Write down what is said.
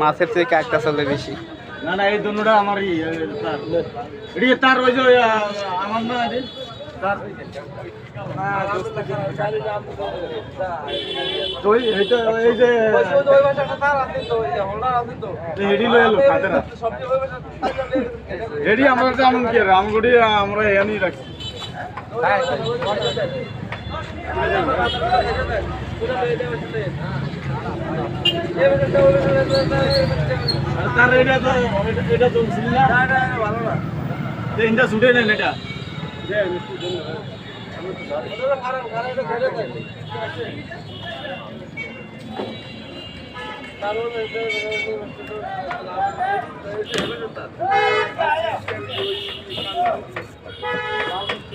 মাছের থেকে কাকটা চলে বেশি। না না এই দুটা আমারই এ, তার এদিকে তার ওই যে আমার না তো ওই এইটা যে হেডি লয়ে এলো খাতে না হেডি আমরা তো এমন কি আর আমগুড়ি আমরা এখানেই রাখছি আর তার এটা তো এটা- এটা চলছিল